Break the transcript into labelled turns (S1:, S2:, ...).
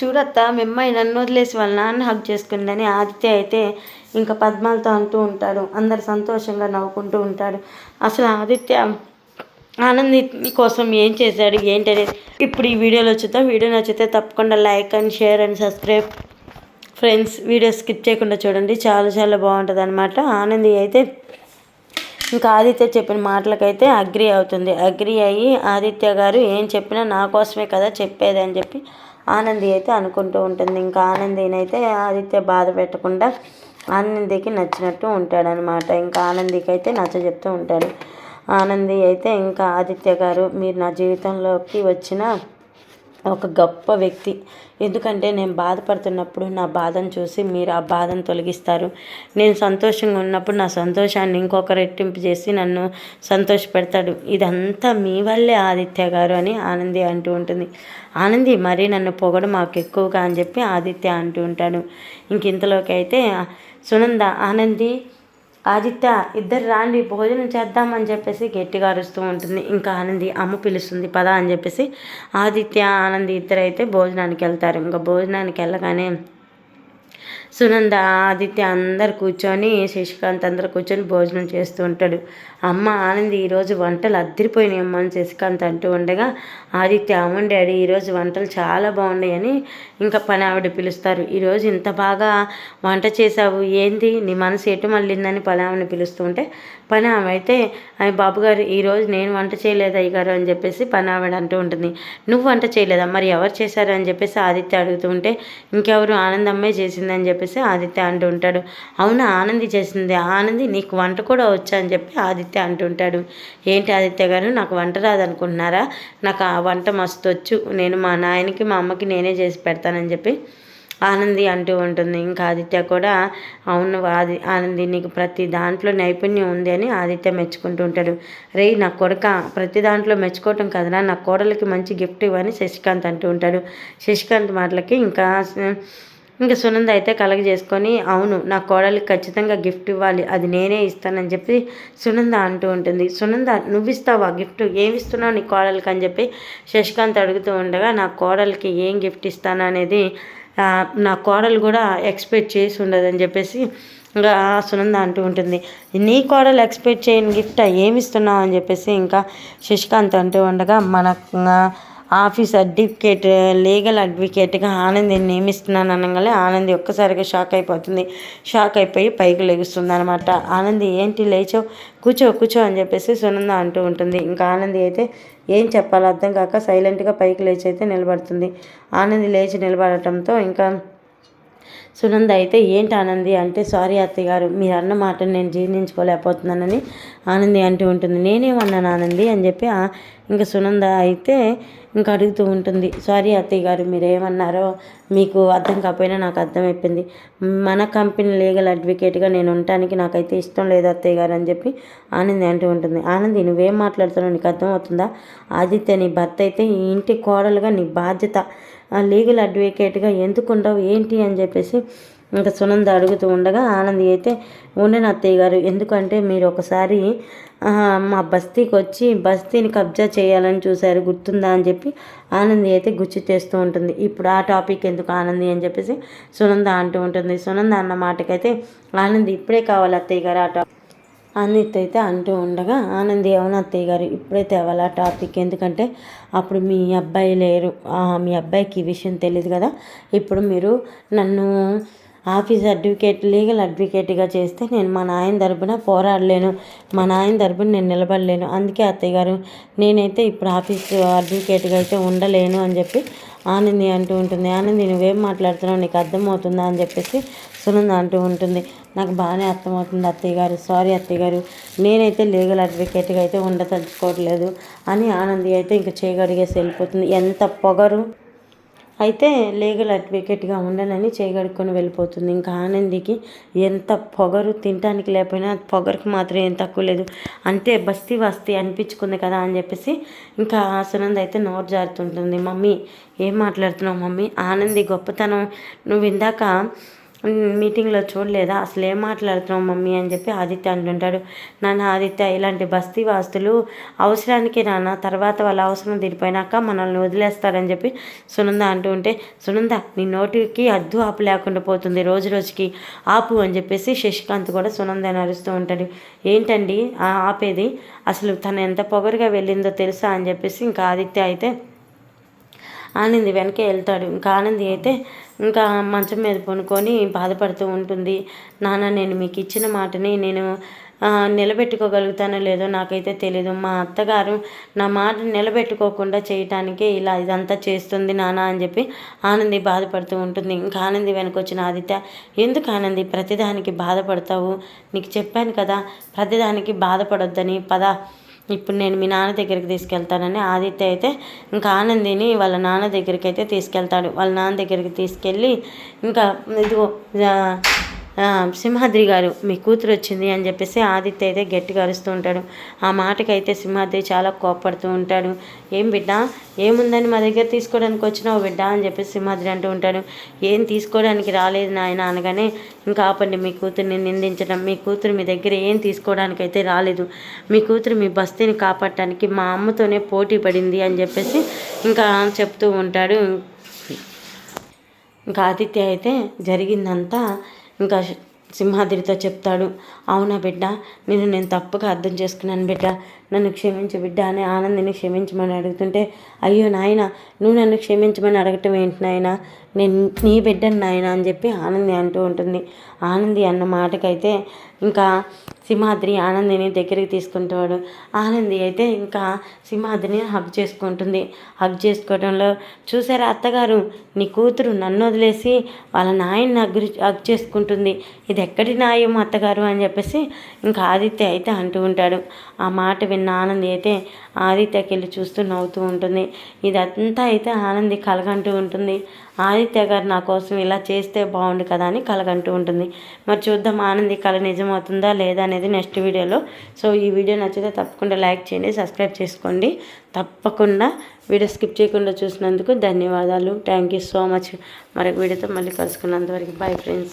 S1: చూడత్తా మిమ్మాయి నన్ను వదిలేసి వాళ్ళ నాన్న హక్ చేసుకుందని ఆదిత్య అయితే ఇంకా పద్మాలతో అంటూ ఉంటాడు. అందరు సంతోషంగా నవ్వుకుంటూ ఉంటాడు అసలు ఆదిత్య ఆనంది కోసం ఏం చేశాడు ఏంటనేది ఇప్పుడు ఈ వీడియోలో చూద్దాం. వీడియో నచ్చితే తప్పకుండా like and share and subscribe. Friends video skip చేయకుండా చూడండి. చాలా చాలా బాగుంటుంది అనమాట ఆనంది అయితే ఇంకా ఆదిత్య చెప్పిన మాటలకైతే అగ్రి అవుతుంది. అగ్రి అయ్యి ఆదిత్య గారు ఏం చెప్పినా నా కోసమే కదా చెప్పేది అని చెప్పి ఆనంది అయితే అనుకుంటూ ఉంటుంది. ఇంకా ఆనందినైతే ఆదిత్య బాధ పెట్టకుండా ఆనందికి నచ్చినట్టు ఉంటాడనమాట ఇంకా ఆనందికి అయితే నచ్చ చెప్తూ ఉంటాడు. ఆనంది అయితే ఇంకా ఆదిత్య గారు మీరు నా జీవితంలోకి వచ్చిన ఒక గొప్ప వ్యక్తి. ఎందుకంటే నేను బాధపడుతున్నప్పుడు నా బాధను చూసి మీరు ఆ బాధను తొలగిస్తారు. నేను సంతోషంగా ఉన్నప్పుడు నా సంతోషాన్ని ఇంకొక రెట్టింపు చేసి నన్ను సంతోషపెడతాడు. ఇదంతా మీ వల్లే ఆదిత్య గారు అని ఆనంది అంటూ ఉంటుంది. ఆనంది మరీ నన్ను పొగడు మాకు ఎక్కువగా అని చెప్పి ఆదిత్య అంటూ ఉంటాడు. ఇంక ఇంతలోకి అయితే సునంద ఆనంది ఆదిత్య ఇద్దరు రాండి భోజనం చేద్దామని చెప్పేసి గట్టిగా అరుస్తూ ఉంటుంది. ఇంకా ఆనంది అమ్మ పిలుస్తుంది పద అని చెప్పేసి ఆదిత్య ఆనంది ఇద్దరు అయితే భోజనానికి వెళ్తారు. ఇంకా భోజనానికి వెళ్ళగానే సునంద ఆదిత్య అందరు కూర్చొని శశికాంత్ అందరు కూర్చొని భోజనం చేస్తూ ఉంటాడు. అమ్మ ఆనంది ఈరోజు వంటలు అద్దరిపోయినాయి అమ్మ అని శశికాంత్ అంటూ ఉండగా ఆదిత్య అవును డాడీ ఈరోజు వంటలు చాలా బాగున్నాయని ఇంకా పని ఆవిడ పిలుస్తారు. ఈరోజు ఇంత బాగా వంట చేసావు ఏంది? నీ మనసు ఎటు మళ్ళిందని పని ఆవిడని పిలుస్తూ ఉంటే పని ఆమె అయితే బాబు గారు ఈరోజు నేను వంట చేయలేదు అయ్యగారు అని చెప్పేసి పని ఆవిడ అంటూ ఉంటుంది. నువ్వు వంట చేయలేదా? మరి ఎవరు చేశారు? అని చెప్పేసి ఆదిత్య అడుగుతూ ఉంటే ఇంకెవరు? ఆనందమ్మే చేసిందని చెప్పి చెప్పేసి ఆదిత్య అంటూ ఉంటాడు. అవును? ఆనంది చేసింది. ఆనంది నీకు వంట కూడా వచ్చా? అని చెప్పి ఆదిత్య అంటుంటాడు ఏంటి ఆదిత్య గారు నాకు వంట రాదనుకుంటున్నారా? నాకు ఆ వంట మస్తు వచ్చు. నేను మా నాయనకి మా అమ్మకి నేనే చేసి పెడతానని చెప్పి ఆనంది అంటూ ఉంటుంది. ఇంకా ఆదిత్య కూడా అవును ఆది ఆనంది నీకు ప్రతి దాంట్లో నైపుణ్యం ఉంది అని ఆదిత్య మెచ్చుకుంటూ ఉంటాడు. రే నా కొడుక ప్రతి దాంట్లో మెచ్చుకోవటం కదరా. నా కోడలికి మంచి గిఫ్ట్ ఇవ్వని శశికాంత్ అంటూ ఉంటాడు. శశికాంత్ మాటలకి ఇంకా ఇంకా సునంద అయితే కలగ చేసుకొని అవును నా కోడలికి ఖచ్చితంగా గిఫ్ట్ ఇవ్వాలి. అది నేనే ఇస్తానని చెప్పి సునంద అంటూ ఉంటుంది. సునంద నువ్వు ఇస్తావా గిఫ్ట్? ఏమి ఇస్తున్నావు నీ కోడలికి? అని చెప్పి శశికాంత్ అడుగుతూ ఉండగా నా కోడలికి ఏం గిఫ్ట్ ఇస్తాను అనేది నా కోడలు కూడా ఎక్స్పెక్ట్ చేసి ఉండదని చెప్పేసి ఇంకా సునంద అంటూ ఉంటుంది. నీ కోడలు ఎక్స్పెక్ట్ చేయని గిఫ్ట్? ఏమి ఇస్తున్నావు అని చెప్పేసి ఇంకా శశికాంత్ అంటూ ఉండగా మన ఆఫీస్ అడ్వకేట్ లీగల్ అడ్వకేట్గా ఆనందిని నియమిస్తున్నాను అనగానే ఆనంది ఒక్కసారిగా షాక్ అయిపోతుంది. షాక్ అయిపోయి పైకి లెగుస్తుంది అనమాట ఆనంది ఏంటి లేచో కూర్చో కూర్చో అని చెప్పేసి సునంద అంటూ ఉంటుంది. ఇంకా ఆనంది అయితే ఏం చెప్పాలో అర్థం కాక సైలెంట్గా పైకి లేచి అయితే నిలబడుతుంది. ఆనంది లేచి నిలబడటంతో ఇంకా సునంద అయితే ఏంటి ఆనంది అంటే సారీ అత్తయ్య గారు మీరు అన్న మాటను నేను జీర్ణించుకోలేకపోతున్నానని ఆనంది అంటూ ఉంటుంది. నేనేమన్నాను ఆనంది? అని చెప్పి ఇంకా సునంద అయితే ఇంకా అడుగుతూ ఉంటుంది. సారీ అత్తయ్య గారు మీరు ఏమన్నారో మీకు అర్థం కాకపోయినా నాకు అర్థమైపోయింది. మన కంపెనీ లీగల్ అడ్వకేట్గా నేను ఉండటానికి నాకైతే ఇష్టం లేదు అత్తయ్య గారు అని చెప్పి ఆనంది అంటూ ఉంటుంది. ఆనంది నువ్వేం మాట్లాడుతున్నావు? నీకు అర్థమవుతుందా? ఆదిత్య నీ భర్త అయితే ఈ ఇంటి కోడలుగా నీ బాధ్యత. లీగల్ అడ్వకేట్గా ఎందుకు ఉండవు? ఏంటి? అని చెప్పేసి ఇంకా సునంద అడుగుతూ ఉండగా ఆనంది అయితే ఉండను అత్తయ్య గారు ఎందుకంటే మీరు ఒకసారి మా బస్తీకి వచ్చి బస్తీని కబ్జా చేయాలని చూశారు గుర్తుందా? అని చెప్పి ఆనంది అయితే గుచ్చి చేస్తూ ఉంటుంది. ఇప్పుడు ఆ టాపిక్ ఎందుకు ఆనంది? అని చెప్పేసి సునంద అంటూ ఉంటుంది. సునంద అన్న మాటకైతే ఆనంది ఇప్పుడే కావాలి అత్తయ్య గారు ఆ టాపిక్. అనిత్ అయితే అంటూ ఉండగా ఆనంది అవును అత్తయ్య గారు? ఇప్పుడైతే అవ్వాలి టాపిక్? ఎందుకంటే అప్పుడు మీ అబ్బాయి లేరు. మీ అబ్బాయికి ఈ విషయం తెలియదు కదా. ఇప్పుడు మీరు నన్ను ఆఫీస్ అడ్వకేట్ లీగల్ అడ్వకేట్గా చేస్తే నేను మా నాయన తరపున పోరాడలేను. మా నాయన తరపున నేను నిలబడలేను. అందుకే అత్తయ్య గారు నేనైతే ఇప్పుడు ఆఫీస్ అడ్వకేట్గా అయితే ఉండలేను అని చెప్పి ఆనంది అంటూ ఉంటుంది. ఆనంది నువ్వేం మాట్లాడుతున్నావు? నీకు అర్థమవుతుందా? అని చెప్పేసి సునంద అంటూ ఉంటుంది. నాకు బాగానే అర్థమవుతుంది అత్తయ్య గారు. సారీ అత్తయ్య గారు. నేనైతే లీగల్ అడ్వకేట్గా అయితే ఉండదలుచుకోవట్లేదు అని ఆనంది అయితే ఇంకా చేయగడిగేసి వెళ్ళిపోతుంది. ఎంత పొగరు. అయితే లీగల్ అడ్వకేట్గా ఉండనని చేయగడుక్కొని వెళ్ళిపోతుంది. ఇంకా ఆనందికి ఎంత పొగరు. తినటానికి లేకపోయినా పొగరికి మాత్రం ఏం తక్కువ లేదు. అంటే బస్తీ వస్తీ అనిపించుకుంది కదా అని చెప్పేసి ఇంకా సునంద అయితే నోరు జారుతుంటుంది. మమ్మీ ఏం మాట్లాడుతున్నావు మమ్మీ? ఆనంది గొప్పతనం. నువ్వు ఇందాక మీటింగ్లో చూడలేదా? అసలు ఏం మాట్లాడుతున్నావు మమ్మీ అని చెప్పి ఆదిత్య అంటుంటాడు. నాన్న ఆదిత్య ఇలాంటి బస్తీ వాస్తులు అవసరానికి నాన్న. తర్వాత వాళ్ళ అవసరం తీరిపోయినాక మనల్ని వదిలేస్తారని చెప్పి సునంద అంటూ ఉంటే సునంద నీ నోటికి అద్దు ఆపు లేకుండా పోతుంది రోజు రోజుకి. ఆపు అని చెప్పేసి శశికాంత్ కూడా సునందని అరుస్తూ ఉంటాడు. ఏంటండి? ఆ ఆపేది? అసలు తను ఎంత పొగరుగా వెళ్ళిందో తెలుసా అని చెప్పేసి ఇంకా ఆదిత్య అయితే ఆనంది వెనకే వెళ్తాడు. ఇంకా ఆనంది అయితే ఇంకా మంచం మీద పనుకొని బాధపడుతూ ఉంటుంది. నాన్న నేను మీకు ఇచ్చిన మాటని నేను నిలబెట్టుకోగలుగుతానో లేదో నాకైతే తెలియదు మా అత్తగారు నా మాట నిలబెట్టుకోకుండా చేయటానికే ఇలా ఇదంతా చేస్తుంది నాన్న అని చెప్పి ఆనంది బాధపడుతూ ఉంటుంది. ఇంకా ఆనంది వెనకొచ్చిన ఆదిత్య ఎందుకు ఆనంది ప్రతిదానికి బాధపడతావు? నీకు చెప్పాను కదా ప్రతిదానికి బాధపడొద్దని. పద. ఇప్పుడు నేను మీ నాన్న దగ్గరికి తీసుకెళ్తానని ఆదిత్య అయితే ఇంకా ఆనందిని వాళ్ళ నాన్న దగ్గరికి అయితే తీసుకెళ్తాడు. వాళ్ళ నాన్న దగ్గరికి తీసుకెళ్ళి ఇంకా ఇదిగో సింహాద్రి గారు మీ కూతురు వచ్చింది అని చెప్పేసి ఆదిత్య అయితే గట్టిగా అరుస్తూ ఉంటాడు. ఆ మాటకైతే సింహాద్రి చాలా కోప్పడుతూ ఉంటాడు. ఏం బిడ్డ ఏముందని మా దగ్గర తీసుకోవడానికి వచ్చినావు బిడ్డ అని చెప్పేసి సింహాద్రి అంటూ ఉంటాడు. ఏం తీసుకోవడానికి రాలేదు నాయన అనగానే ఇంకా ఆపండి మీ కూతుర్ని నిందించడం మీ కూతురు మీ దగ్గర ఏం తీసుకోవడానికి అయితే రాలేదు. మీ కూతురు మీ బస్తీని కాపాడటానికి మా అమ్మతోనే పోటీ పడింది అని చెప్పేసి ఇంకా చెప్తూ ఉంటాడు. ఇంకా ఆదిత్య అయితే జరిగిందంతా ఇంకా సింహాద్రితో చెప్తాడు అవునా బిడ్డ నేను నేను తప్పుగా అర్థం చేసుకున్నాను బిడ్డ. నన్ను క్షమించు బిడ్డ అని ఆనందిని క్షమించమని అడుగుతుంటే అయ్యో నాయన నువ్వు నన్ను క్షమించమని అడగటం ఏంటి నాయన? నేను నీ బిడ్డను నాయన అని చెప్పి ఆనంది అంటూ ఉంటుంది. ఆనంది అన్న మాటకైతే ఇంకా సింహాద్రి ఆనందిని దగ్గరికి తీసుకుంటాడు. ఆనంది అయితే ఇంకా సింహాద్రిని హగ్ చేసుకుంటుంది. హగ్ చేసుకోవడంలో చూసారా అత్తగారు? నీ కూతురు నన్ను వదిలేసి వాళ్ళ నాయన్ని హగ్ హగ్ చేసుకుంటుంది. ఇది ఎక్కడి న్యాయం అత్తగారు అని చెప్పేసి ఇంకా ఆదిత్య అయితే అంటూ ఉంటాడు. ఆ మాట విన్న ఆనంది అయితే ఆదిత్యకి వెళ్ళి చూస్తూ నవ్వుతూ ఉంటుంది. ఇదంతా అయితే ఆనంది కలగంటూ ఉంటుంది. ఆదిత్య గారు నా కోసం ఇలా చేస్తే బాగుండు కదా అని కలగంటూ ఉంటుంది. మరి చూద్దాం ఆనంది కళ నిజమవుతుందా లేదా అనేది నెక్స్ట్ వీడియోలో సో ఈ వీడియో నచ్చితే తప్పకుండా లైక్ చేయండి సబ్స్క్రైబ్ చేసుకోండి. తప్పకుండా వీడియో స్కిప్ చేయకుండా చూసినందుకు ధన్యవాదాలు. థ్యాంక్ యూ సో మచ్ మరొక వీడియోతో మళ్ళీ కలుసుకున్నంతవరకు. Bye friends